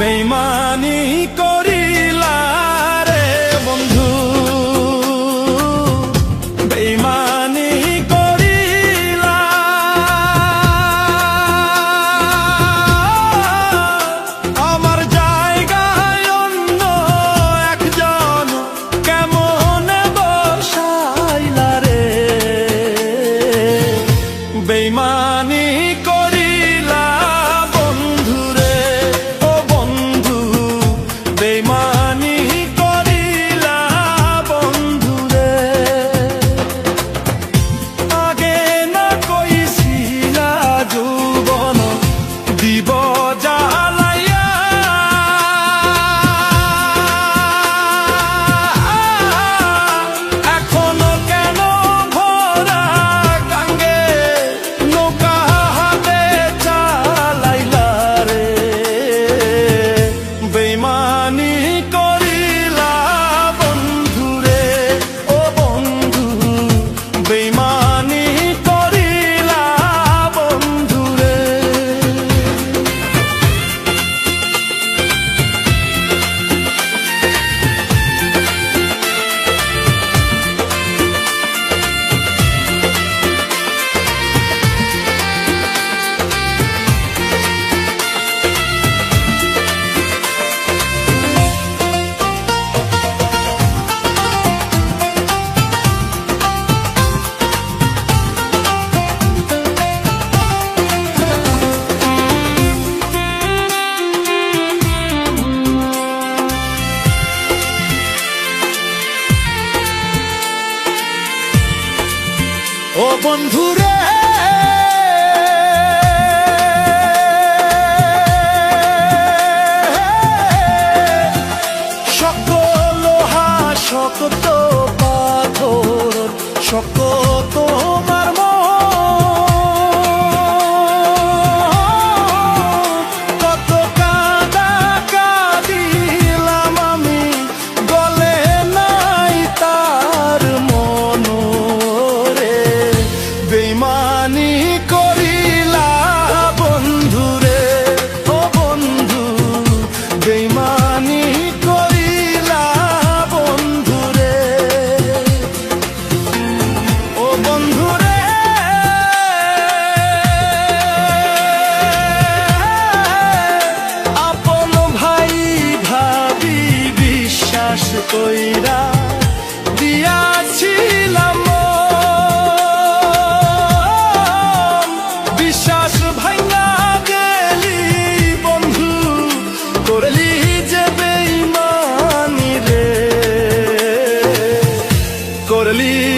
বেইমানি করিলা রে বন্ধু। বেইমানি করিলা। আমার জায়গায় অন্য একজন কেমন বসাইলা রে? বেইমান ও বন্ধুরে সকল হা শক্ত পাথর শক্ত Believe